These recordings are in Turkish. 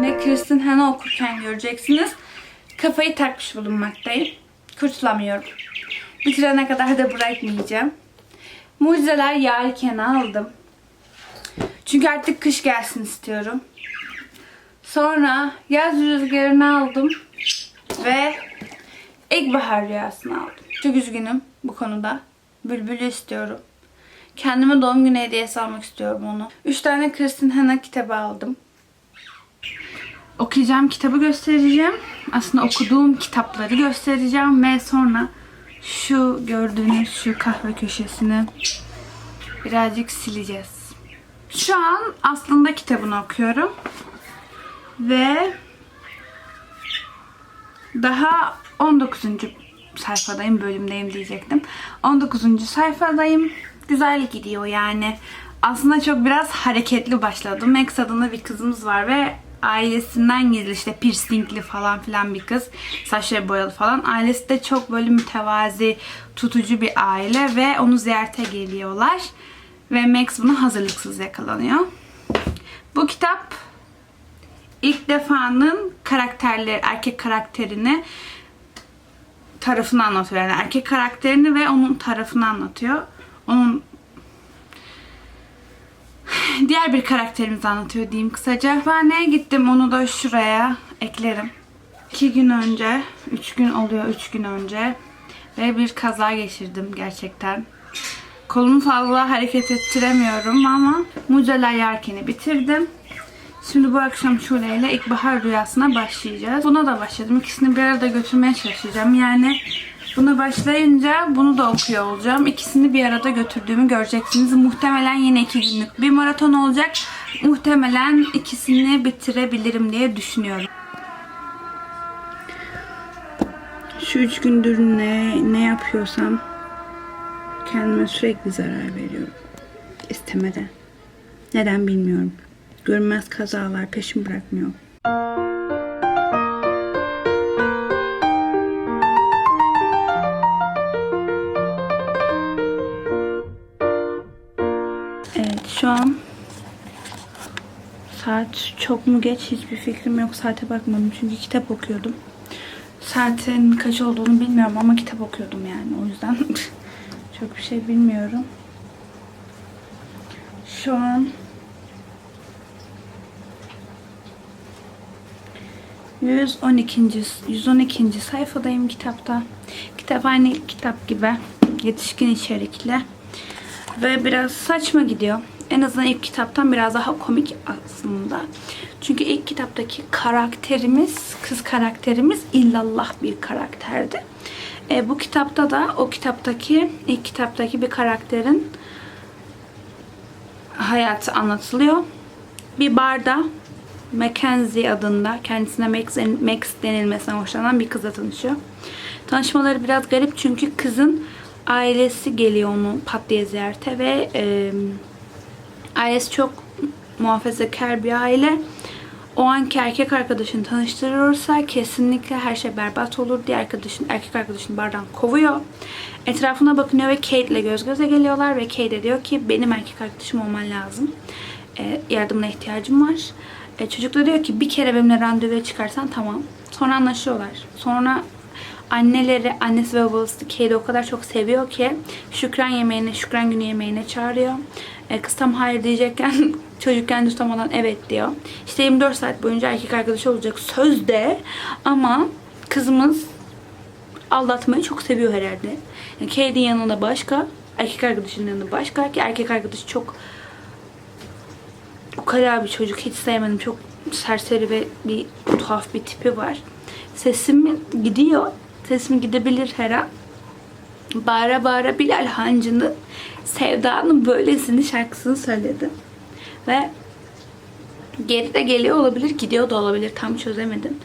Kristin Hanna okurken göreceksiniz. Kafayı takmış bulunmaktayım. Kurtulamıyorum. Bitirene kadar da bırakmayacağım. Mucizeler Yelken'i aldım. Çünkü artık kış gelsin istiyorum. Sonra yaz rüzgarını aldım. Ve ilkbahar rüyasını aldım. Çok üzgünüm bu konuda. Bülbülü istiyorum. Kendime doğum günü hediyesi almak istiyorum onu. Üç tane Kristin Hanna kitabı aldım. Okuyacağım kitabı göstereceğim. Aslında okuduğum kitapları göstereceğim ve sonra şu gördüğünüz şu kahve köşesini birazcık sileceğiz. Şu an aslında kitabını okuyorum. Ve daha 19. sayfadayım, bölümdeyim diyecektim. 19. sayfadayım. Güzel gidiyor yani. Aslında çok biraz hareketli başladım. Max adında bir kızımız var ve ailesinden gizli işte piercingli falan filan bir kız. Saçları boyalı falan. Ailesi de çok böyle mütevazi, tutucu bir aile ve onu ziyarete geliyorlar. Ve Max buna hazırlıksız yakalanıyor. Bu kitap ilk defanın karakterleri, erkek karakterini tarafını anlatıyor. Yani erkek karakterini ve onun tarafını anlatıyor. Onun diğer bir karakterimizi anlatıyor diyeyim kısaca. Ben neye gittim onu da şuraya eklerim. İki gün önce, üç gün oluyor üç gün önce ve bir kaza geçirdim gerçekten. Kolumu fazla hareket ettiremiyorum ama Mucizeler Yelken'i bitirdim. Şimdi bu akşam Şule ile ilkbahar rüyasına başlayacağız. Buna da başladım. İkisini bir arada götürmeye çalışacağım. Yani buna başlayınca bunu da okuyor olacağım. İkisini bir arada götürdüğümü göreceksiniz. Muhtemelen yine iki günlük bir maraton olacak. Muhtemelen ikisini bitirebilirim diye düşünüyorum. Şu üç gündür ne, ne yapıyorsam kendime sürekli zarar veriyorum. İstemeden. Neden bilmiyorum. Görünmez kazalar peşimi bırakmıyor. Şu an saat çok mu geç hiçbir fikrim yok. Saate bakmadım çünkü kitap okuyordum. Saatin kaç olduğunu bilmiyorum ama kitap okuyordum yani o yüzden çok bir şey bilmiyorum. Şu an 112. 112. sayfadayım kitapta. Kitap aynı kitap gibi. Yetişkin içerikli. Ve biraz saçma gidiyor. En azından ilk kitaptan biraz daha komik aslında. Çünkü ilk kitaptaki karakterimiz, kız karakterimiz illallah bir karakterdi. E, bu kitapta da o kitaptaki, ilk kitaptaki bir karakterin hayatı anlatılıyor. Bir barda Mackenzie adında kendisine Max, Max denilmesinden hoşlanan bir kızla tanışıyor. Tanışmaları biraz garip çünkü kızın ailesi geliyor onu pat diye ziyarete ve e, ailesi çok muhafazakar bir aile. O anki erkek arkadaşını tanıştırırsa kesinlikle her şey berbat olur diye arkadaşın, erkek arkadaşını bardan kovuyor. Etrafına bakınıyor ve Kate ile göz göze geliyorlar ve Kate diyor ki benim erkek arkadaşım olman lazım. E, yardımına ihtiyacım var. E, çocuk da diyor ki bir kere benimle randevuya çıkarsan tamam. Sonra anlaşıyorlar. Sonra anneleri, annesi ve babası Kate'i o kadar çok seviyor ki Şükran yemeğine, Şükran günü yemeğine çağırıyor. E, kız tam hayır diyecekken çocuk kendi tutamadan evet diyor. İşte 24 saat boyunca erkek arkadaşı olacak sözde ama kızımız aldatmayı çok seviyor herhalde. Yani Kate'in yanında başka, erkek arkadaşının yanında başka ki erkek arkadaşı çok ukala bir çocuk. Hiç sevmedim. Çok serseri ve bir tuhaf bir tipi var. Sesim gidiyor. Sesim gidebilir her an. Bağıra bağıra Bilal Hancı'nın Sevda'nın böylesini şarkısını söyledi. Ve geri de geliyor olabilir, gidiyor da olabilir. Tam çözemedim.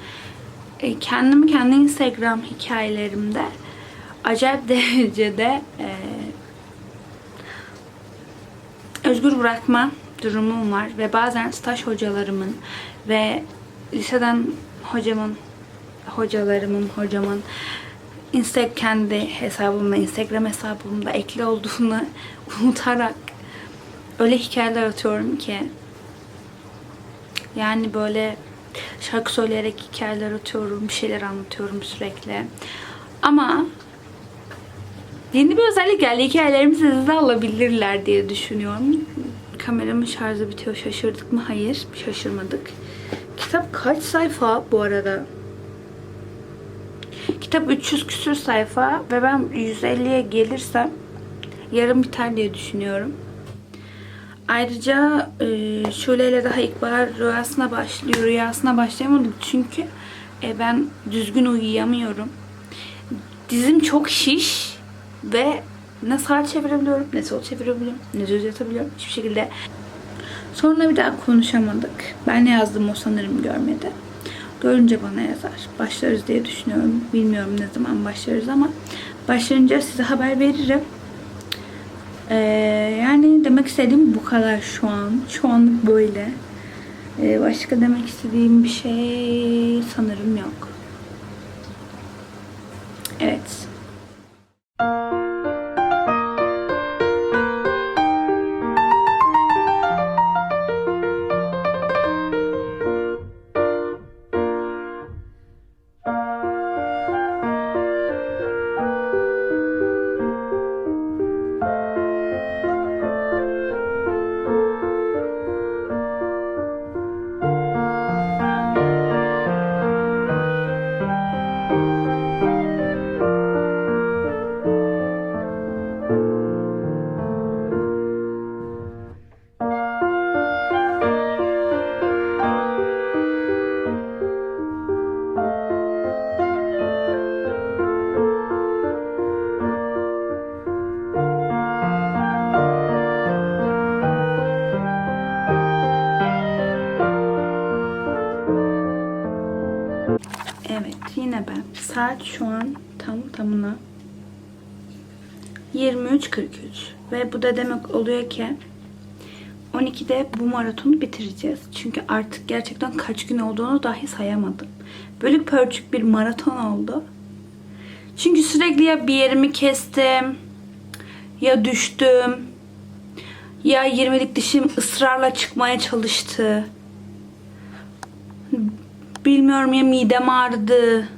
E, kendimi kendi Instagram hikayelerimde acayip derecede e, özgür bırakma durumum var ve bazen staj hocalarımın ve liseden hocamın hocalarımın hocamın Insta kendi hesabımda Instagram hesabımda ekli olduğunu unutarak öyle hikayeler atıyorum ki yani böyle Şarkı söyleyerek hikayeler atıyorum, bir şeyler anlatıyorum sürekli. Ama yeni bir özellik geldi. Hikayelerimi size alabilirler diye düşünüyorum. Kameramın şarjı bitiyor. Şaşırdık mı? Hayır. Şaşırmadık. Kitap kaç sayfa bu arada? Kitap 300 küsür sayfa ve ben 150'ye gelirsem yarım biter diye düşünüyorum. Ayrıca e, Şule ile daha ilkbahar rüyasına başlıyor. Rüyasına başlayamadım çünkü e, ben düzgün uyuyamıyorum. Dizim çok şiş ve ne sağ çevirebiliyorum, ne sol çevirebiliyorum, ne düz yatabiliyorum. Hiçbir şekilde. Sonra bir daha konuşamadık. Ben ne yazdım o sanırım görmedi. Görünce bana yazar. Başlarız diye düşünüyorum. Bilmiyorum ne zaman başlarız ama başlayınca size haber veririm. Ee, yani demek istediğim bu kadar şu an. Şu anlık böyle. Ee, başka demek istediğim bir şey sanırım yok. Evet. Yine ben. Saat şu an tam tamına 23.43 ve bu da demek oluyor ki 12'de bu maratonu bitireceğiz. Çünkü artık gerçekten kaç gün olduğunu dahi sayamadım. Bölük pörçük bir maraton oldu. Çünkü sürekli ya bir yerimi kestim, ya düştüm, ya 20'lik dişim ısrarla çıkmaya çalıştı. Bilmiyorum ya midem ağrıdı.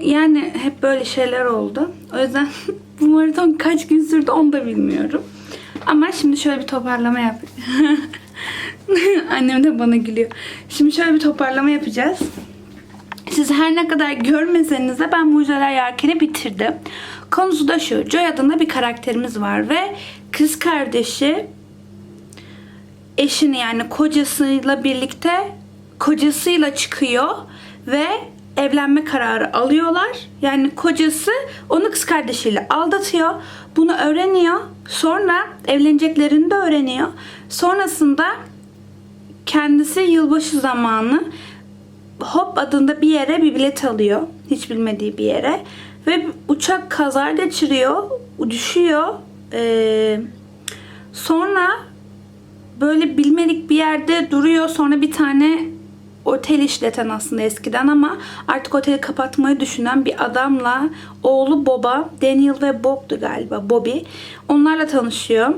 Yani hep böyle şeyler oldu. O yüzden bu maraton kaç gün sürdü onu da bilmiyorum. Ama şimdi şöyle bir toparlama yap. Annem de bana gülüyor. Şimdi şöyle bir toparlama yapacağız. Siz her ne kadar görmeseniz de ben Mucizeler Yelken'i bitirdim. Konusu da şu. Joy adında bir karakterimiz var ve kız kardeşi eşini yani kocasıyla birlikte kocasıyla çıkıyor ve evlenme kararı alıyorlar. Yani kocası onu kız kardeşiyle aldatıyor. Bunu öğreniyor. Sonra evleneceklerini de öğreniyor. Sonrasında kendisi yılbaşı zamanı Hop adında bir yere bir bilet alıyor. Hiç bilmediği bir yere. Ve uçak kaza geçiriyor. Düşüyor. Ee, sonra böyle bilmedik bir yerde duruyor. Sonra bir tane otel işleten aslında eskiden ama artık oteli kapatmayı düşünen bir adamla oğlu Bob'a, Daniel ve Bob'du galiba Bobby. Onlarla tanışıyor.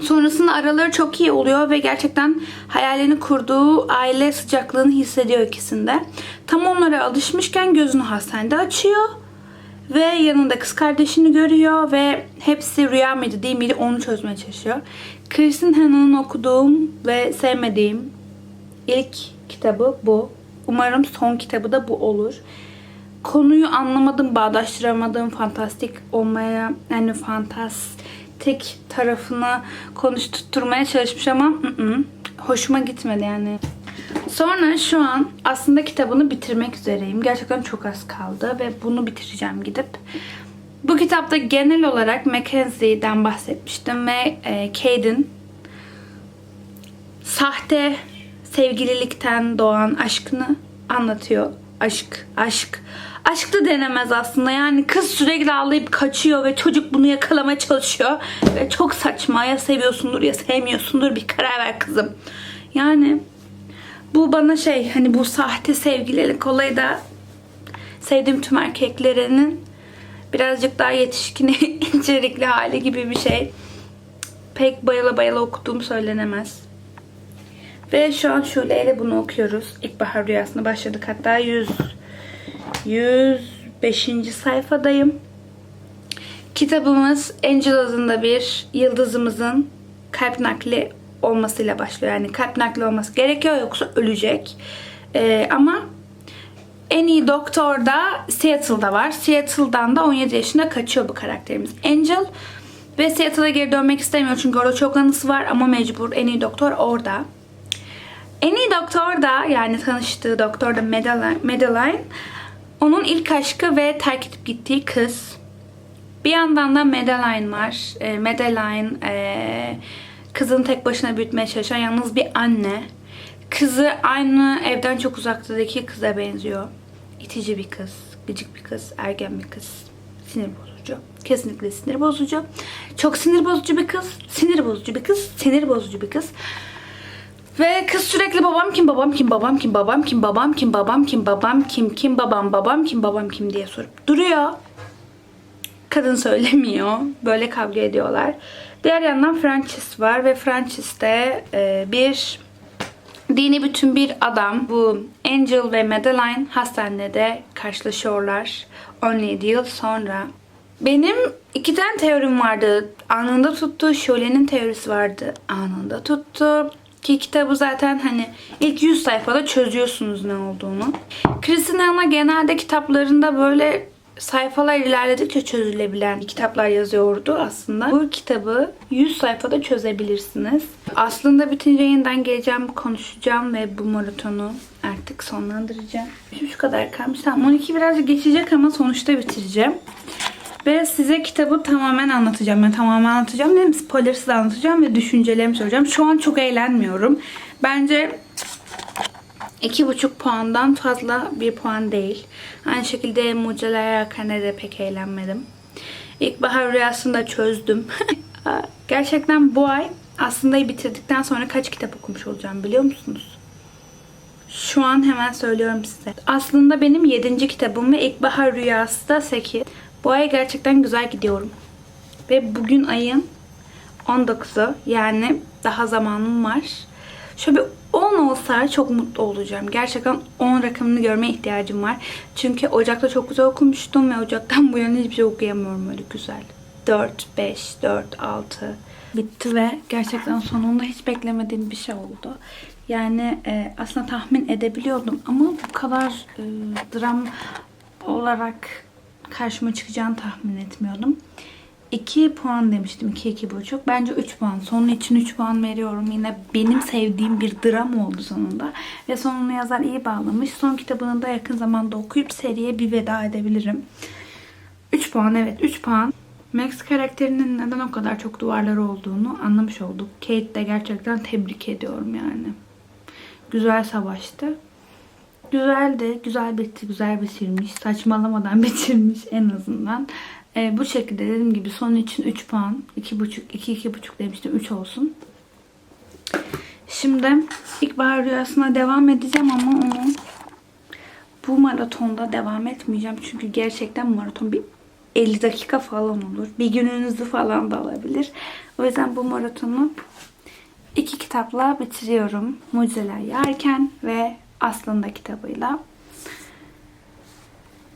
Sonrasında araları çok iyi oluyor ve gerçekten hayalini kurduğu aile sıcaklığını hissediyor ikisinde. Tam onlara alışmışken gözünü hastanede açıyor ve yanında kız kardeşini görüyor ve hepsi rüya mıydı değil miydi onu çözmeye çalışıyor. Kristin Hannah'ın okuduğum ve sevmediğim ilk kitabı bu. Umarım son kitabı da bu olur. Konuyu anlamadım, bağdaştıramadım, fantastik olmaya, yani fantastik tarafına konuşturmaya çalışmış ama ı -ı, hoşuma gitmedi yani. Sonra şu an aslında kitabını bitirmek üzereyim. Gerçekten çok az kaldı ve bunu bitireceğim gidip. Bu kitapta genel olarak Mackenzie'den bahsetmiştim ve e, Caden sahte sevgililikten doğan aşkını anlatıyor. Aşk, aşk. Aşk da denemez aslında. Yani kız sürekli ağlayıp kaçıyor ve çocuk bunu yakalamaya çalışıyor. Ve çok saçma. Ya seviyorsundur ya sevmiyorsundur. Bir karar ver kızım. Yani bu bana şey hani bu sahte sevgililik olayı da sevdiğim tüm erkeklerinin birazcık daha yetişkin içerikli hali gibi bir şey. Pek bayıla bayıla okuduğum söylenemez. Ve şu an Şule ile bunu okuyoruz. İlkbahar rüyasına başladık. Hatta 100 105. sayfadayım. Kitabımız Angel adında bir yıldızımızın kalp nakli olmasıyla başlıyor. Yani kalp nakli olması gerekiyor yoksa ölecek. Ee, ama en iyi doktor da Seattle'da var. Seattle'dan da 17 yaşında kaçıyor bu karakterimiz. Angel ve Seattle'a geri dönmek istemiyor çünkü orada çok anısı var ama mecbur en iyi doktor orada. En iyi doktor da yani tanıştığı doktor da Madeline, onun ilk aşkı ve terk edip gittiği kız. Bir yandan da Madeline var. E, Madeline e, kızını tek başına büyütmeye çalışan yalnız bir anne. Kızı aynı evden çok uzaktaki kıza benziyor. İtici bir kız, gıcık bir kız, ergen bir kız. Sinir bozucu. Kesinlikle sinir bozucu. Çok sinir bozucu bir kız. Sinir bozucu bir kız. Sinir bozucu bir kız. Ve kız sürekli babam kim, babam kim, babam kim, babam kim, babam kim, babam kim, babam kim, kim, babam, babam kim, babam kim diye sorup duruyor. Kadın söylemiyor. Böyle kavga ediyorlar. Diğer yandan Francis var ve Francis de e, bir dini bütün bir adam. Bu Angel ve Madeline hastanede karşılaşıyorlar. 17 yıl sonra. Benim iki tane teorim vardı. Anında tuttu. Şöle'nin teorisi vardı. Anında tuttu. Ki kitabı zaten hani ilk 100 sayfada çözüyorsunuz ne olduğunu. Christina genelde kitaplarında böyle sayfalar ilerledikçe çözülebilen kitaplar yazıyordu aslında. Bu kitabı 100 sayfada çözebilirsiniz. Aslında bitince yeniden geleceğim, konuşacağım ve bu maratonu artık sonlandıracağım. Şu kadar kalmış. Tamam 12 birazcık geçecek ama sonuçta bitireceğim. Ve size kitabı tamamen anlatacağım. Ben tamamen anlatacağım. Dedim spoilersız anlatacağım ve düşüncelerimi söyleyeceğim. Şu an çok eğlenmiyorum. Bence iki buçuk puandan fazla bir puan değil. Aynı şekilde Mucizeler Yelken'de de pek eğlenmedim. İlkbahar rüyasını da çözdüm. Gerçekten bu ay aslında bitirdikten sonra kaç kitap okumuş olacağım biliyor musunuz? Şu an hemen söylüyorum size. Aslında benim 7. kitabım ve İlkbahar Rüyası da 8. Bu ay gerçekten güzel gidiyorum. Ve bugün ayın 19'u yani daha zamanım var. Şöyle bir 10 olsa çok mutlu olacağım. Gerçekten 10 rakamını görmeye ihtiyacım var. Çünkü Ocak'ta çok güzel okumuştum ve Ocak'tan bu yana hiçbir şey okuyamıyorum öyle güzel. 4, 5, 4, 6 bitti ve gerçekten sonunda hiç beklemediğim bir şey oldu. Yani e, aslında tahmin edebiliyordum ama bu kadar e, dram olarak karşıma çıkacağını tahmin etmiyordum. 2 puan demiştim. 2-2,5. Bence 3 puan. Sonun için 3 puan veriyorum. Yine benim sevdiğim bir dram oldu sonunda. Ve sonunu yazar iyi bağlamış. Son kitabını da yakın zamanda okuyup seriye bir veda edebilirim. 3 puan evet 3 puan. Max karakterinin neden o kadar çok duvarları olduğunu anlamış olduk. Kate de gerçekten tebrik ediyorum yani. Güzel savaştı. Güzeldi. Güzel bitti. Güzel bitirmiş. Saçmalamadan bitirmiş en azından. Ee, bu şekilde dediğim gibi son için 3 puan. 2,5, 2, 2,5 demiştim. 3 olsun. Şimdi ilkbahar rüyasına devam edeceğim ama onu bu maratonda devam etmeyeceğim. Çünkü gerçekten maraton bir 50 dakika falan olur. Bir gününüzü falan da alabilir. O yüzden bu maratonu iki kitapla bitiriyorum. Mucizeler Yerken ve Aslında kitabıyla.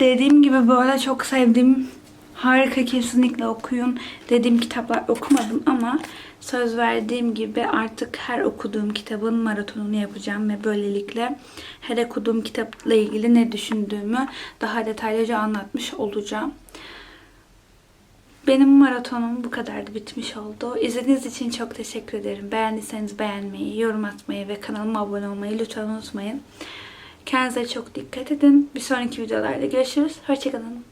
Dediğim gibi böyle çok sevdiğim harika kesinlikle okuyun dediğim kitaplar okumadım ama söz verdiğim gibi artık her okuduğum kitabın maratonunu yapacağım ve böylelikle her okuduğum kitapla ilgili ne düşündüğümü daha detaylıca anlatmış olacağım. Benim maratonum bu kadardı bitmiş oldu. İzlediğiniz için çok teşekkür ederim. Beğendiyseniz beğenmeyi, yorum atmayı ve kanalıma abone olmayı lütfen unutmayın. Kendinize çok dikkat edin. Bir sonraki videolarda görüşürüz. Hoşçakalın.